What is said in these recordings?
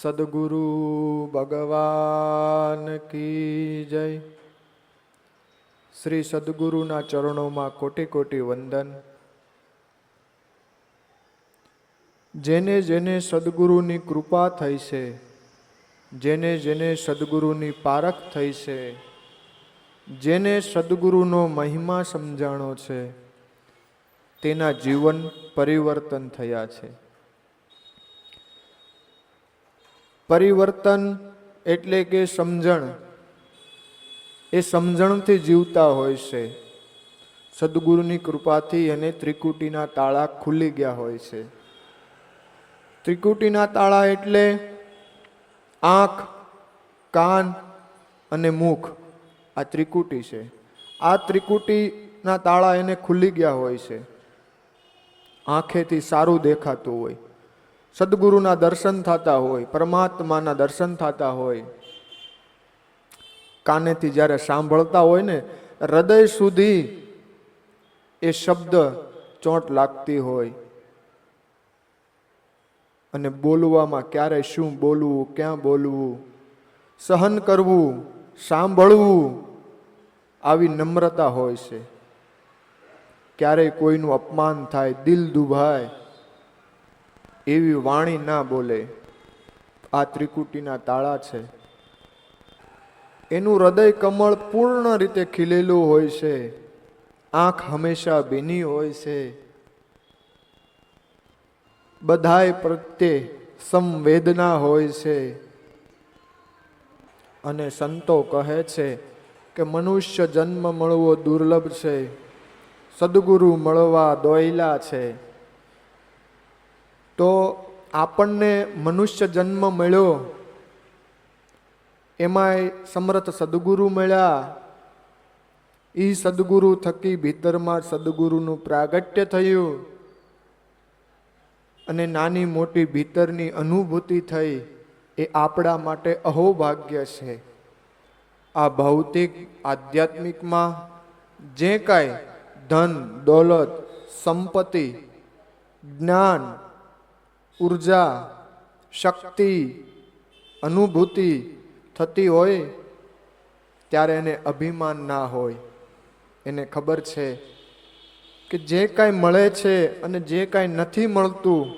સદગુરુ ભગવાન કી જય શ્રી સદગુરુના ચરણોમાં કોટી કોટી વંદન જેને જેને સદગુરુની કૃપા થઈ છે જેને જેને સદગુરુની પારખ થઈ છે જેને સદગુરુનો મહિમા સમજાણો છે તેના જીવન પરિવર્તન થયા છે પરિવર્તન એટલે કે સમજણ. એ સમજણથી જીવતા હોય છે. સદગુરુની કૃપાથી એને ત્રિકુટીના તાળા ખુલી ગયા હોય છે. ત્રિકુટીના તાળા એટલે આંખ, કાન અને મુખ. આ ત્રિકુટી છે. આ ત્રિકુટીના તાળા એને ખુલી ગયા હોય છે. આંખેથી સારું દેખાતું હોય. સદગુરુના દર્શન થતા હોય, પરમાત્માના દર્શન થતા હોય, કાનેથી જ્યારે સાંભળતા હોય ને, હૃદય સુધી એ શબ્દ ચોંટ લાગતી હોય. અને બોલવામાં ક્યારે શું બોલવું, ક્યાં બોલવું, સહન કરવું, સાંભળવું, આવી નમ્રતા હોય છે. ક્યારેય કોઈનું અપમાન થાય, દિલ દુભાય એવી વાણી ના બોલે. આ ત્રિકુટીના તાળા છે. એનું હૃદય કમળ પૂર્ણ રીતે ખીલેલું હોય છે. આંખ હંમેશા ભીની હોય છે. બધાય પ્રત્યે સંવેદના હોય છે. અને સંતો કહે છે કે મનુષ્ય જન્મ મળવો દુર્લભ છે. સદગુરુ મળવા દોયલા છે. તો આપણને મનુષ્ય જન્મ મળ્યો, એમાંય સમર્થ સદગુરુ મળ્યા. એ સદગુરુ થકી ભીતરમાં સદગુરુનું પ્રાગટ્ય થયું અને નાની મોટી ભીતરની અનુભૂતિ થઈ એ આપણા માટે અહોભાગ્ય છે. આ ભૌતિક, આધ્યાત્મિકમાં જે કાંઈ ધન, દોલત, સંપત્તિ, જ્ઞાન ઊર્જા, શક્તિ, અનુભૂતિ થતી હોય ત્યારે એને અભિમાન ના હોય. એને ખબર છે કે જે કાંઈ મળે છે અને જે કાંઈ નથી મળતું,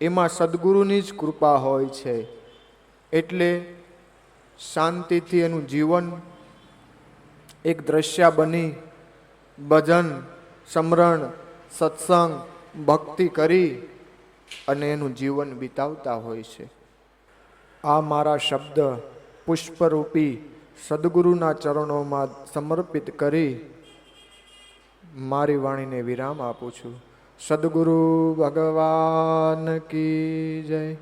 એમાં સદગુરુની જ કૃપા હોય છે. એટલે શાંતિથી એનું જીવન એક દ્રશ્ય બની, ભજન, સમરણ, સત્સંગ, ભક્તિ કરી અને એનું જીવન વિતાવતા હોય છે. આ મારા શબ્દ પુષ્પરૂપી સદગુરુના ચરણોમાં સમર્પિત કરી મારી વાણીને વિરામ આપું છું. સદગુરુ ભગવાન કી જય.